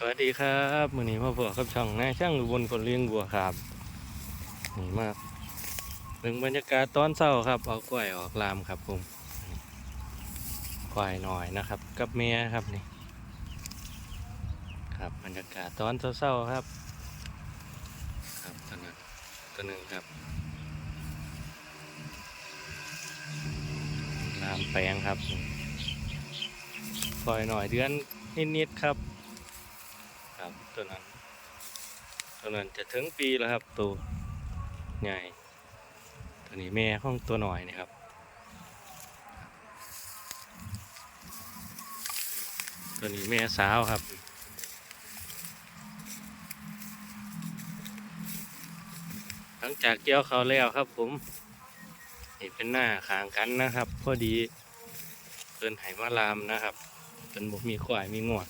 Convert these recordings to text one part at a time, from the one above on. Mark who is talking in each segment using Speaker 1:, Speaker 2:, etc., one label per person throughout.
Speaker 1: สวัสดีครับมือนี้มาพบกับช่องนายช่างอุบลคนเลี้ยงวัวครับนี่มากเรื่องบรรยากาศตอนเช้าครับ เอากล้วยออกลามครับผมกล้วยหน่อยนะครับ กับเมียครับนี่ ครับบรรยากาศตอนเช้าๆครับ ครับตัวนั้นตัวหนึ่งครับลามแปลงครับกล้วยหน่อยเดือนนิดๆครับ ครับตัวนั้นตัวนั้นจะถึงปีแล้วครับ ตัวใหญ่ตัวนี้แม่ของตัวหน่อยนี่ครับตัวนี้แม่สาวครับหลังจากเกี่ยวเขาแล้วครับผมนี่เป็นหน้าขางกันนะครับ พอดีเพิ่นไหมาลามนะครับเป็นบุมีควายมีงวด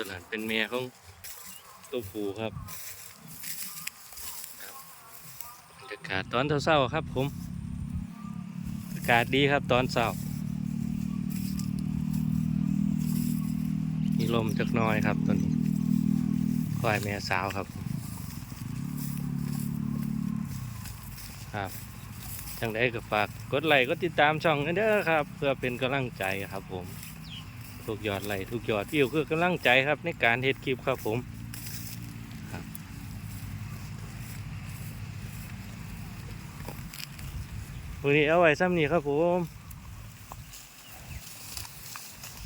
Speaker 1: ตัวนั้นเป็นเมียของตัวผูครับครับบรรยากาศตอนเช้าๆครับผมอากาศดีครับตอนเช้ามีลมจักหน้อยครับตัวนี้ควายแม่สาวครับ ครับจังได้ก็ฝากกดไลค์กดติดตามช่องกันเด้อครับ เพื่อเป็นกำลังใจครับผม ทุกยอดไหลทุกยอดวิวคือกำลังใจครับในการเฮ็ดคลิปครับผมวันนี้เอาไว้ซ้ำนี่ครับผม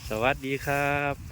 Speaker 1: สวัสดีครับ